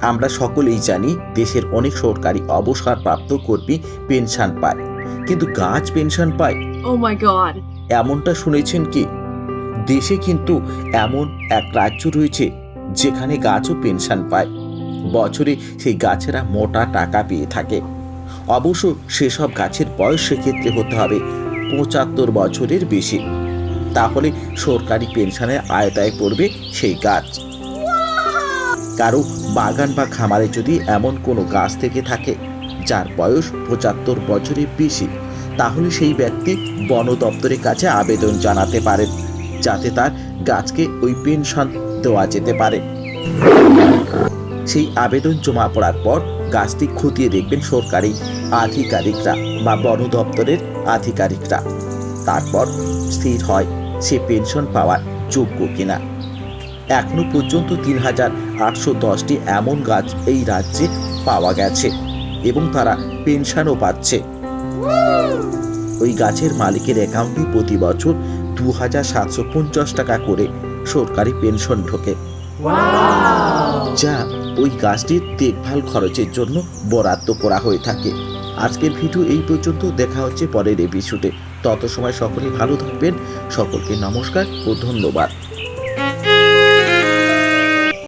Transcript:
আমরা সকলেই জানি দেশের অনেক সরকারি অবসরপ্রাপ্ত কর্মী পেনশন পায়। কিন্তু গাছ পেনশন পায়। Oh my god. এমনটা শুনেছেন কি? দেশে কিন্তু এমন এক রাজ্য রয়েছে যেখানে গাছও পেনশন পায়। বছরে সেই গাছেরা মোটা টাকা পেয়ে থাকে। অবশ্য সেসব গাছের বয়স সেক্ষেত্রে হতে হবে পঁচাত্তর বছরের বেশি। তাহলে সরকারি পেনশনের আয়তায় পড়বে সেই গাছ। কারও বাগান বা খামারে যদি এমন কোনো গাছ থেকে থাকে, যার বয়স পঁচাত্তর বছরের বেশি, তাহলে সেই ব্যক্তি বন দপ্তরের কাছে আবেদন জানাতে পারেন, যাতে তার গাছকে ওই পেনশন দেওয়া যেতে পারে। সেই আবেদন জমা পড়ার পর গাছটি খতিয়ে দেখবেন সরকারি আধিকারিকরা বা বন দপ্তরের আধিকারিকরা। তারপর স্থির হয় সে পেনশন পাওয়ার যোগ্য কিনা। এখনও পর্যন্ত তিন হাজার আটশো দশটি এমন গাছ এই রাজ্যে পাওয়া গেছে এবং তারা পেনশনও পাচ্ছে। ওই গাছের মালিকের অ্যাকাউন্টে প্রতি বছর দু হাজার সাতশো পঞ্চাশ টাকা করে সরকারি পেনশন ঢোকে। যা ওই গাছটির দেখভাল খরচের জন্য বরাদ্দ করা হয়ে থাকে। আজকের ভিডিও এই পর্যন্ত। দেখা হচ্ছে পরের এপিসোডে তত সময় সকলেই ভালো থাকবেন। সকলকে নমস্কার ও ধন্যবাদ।